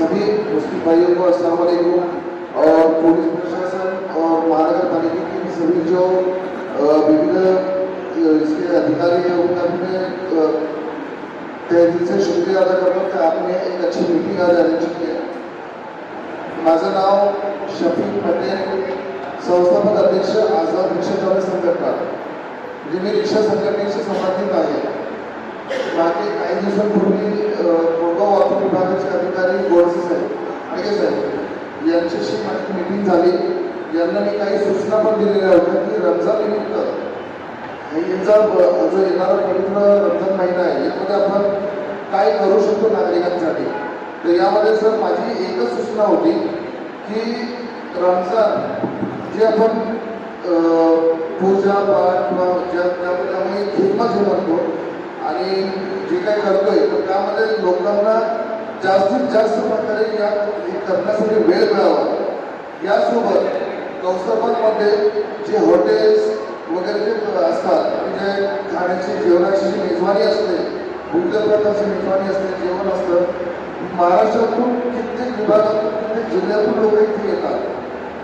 सभी मुस्लिम भाइयों को असलकुम और पुलिस प्रशासन और महानगर पालिका की भी सभी जो विभिन्न इसके अधिकारी हैं, उनका भी मैं तय दिल से शुक्रिया अदा करता हूँ कि आपने एक अच्छी मीटिंग आज अरेंज की है। माझं नाव शफीक पटेल, संस्थापक अध्यक्ष आज़ाद रिक्शा चालक संकट का जिन्हें रिक्शा रिक्षा से संबंधित आए बाकी कई दिवसों पूर्वी विभागाचे अधिकारी गोडसे साहेब. मागे साहेब. यांच्याशी माझी मीटिंग झाली. यांना मी काही सूचना पण दिलेल्या होत्या की रमजान निमित्त यांचा जो येणारा पवित्र रमजान महिना आहे यामध्ये आपण काय करू शकतो नागरिकांसाठी? तर यामध्ये सर माझी एकच सूचना होती की रमजान जे आपण पूजा पाठ किंवा ज्या त्यामध्ये आम्ही खिदमत म्हणतो आणि जे काही करतोय तर त्यामध्ये लोकांना जास्तीत जास्त प्रकारे या हे करण्यासाठी वेळ मिळावा. यासोबत कौस्तुभामध्ये जे हॉटेल्स वगैरे जे असतात म्हणजे खाण्याची जेवणाची जी मेजवानी असते विविध प्रकारची मेजवानी असते जेवण असतं महाराष्ट्रातून कित्येक विभागातून कित्येक जिल्ह्यातून लोक इथे येतात.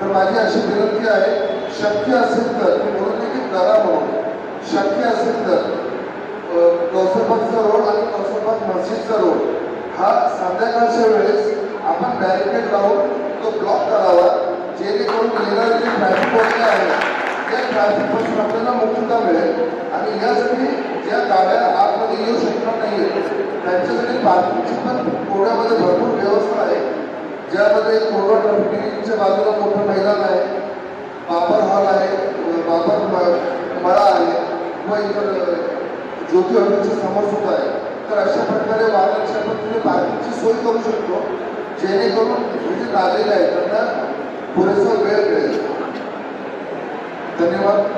तर माझी अशी विनंती आहे शक्य असेल तर मी म्हणून की करा म्हणून शक्य असेल तर संध्याकाळच्या वेळेस आपण बॅरिकेड लावून तो ब्लॉक करावा जेणेकरून येणारे जे ट्रॅफिक वगैरे आहे त्या पोस्ट आपल्याला मुक्तता मिळेल. आणि यासाठी ज्या गाड्या आतमध्ये येऊ शकणार नाही त्यांच्यासाठी पार्किंगची पण कोड्यामध्ये भरपूर व्यवस्था आहे. ज्यामध्ये कोरवा ट्रॅफिकच्या बाजूला मोठं मैदान आहे बाबर हॉल आहे बाबर मळा आहे व इतर ज्योती हॉटेलच्या समोर सुद्धा आहे. तर अशा प्रकारे वाहन अशा प्रकारे पार्किंगची सोय करू शकतो जेणेकरून हे जे आहेत त्यांना पुरेसा वेळ मिळेल. धन्यवाद.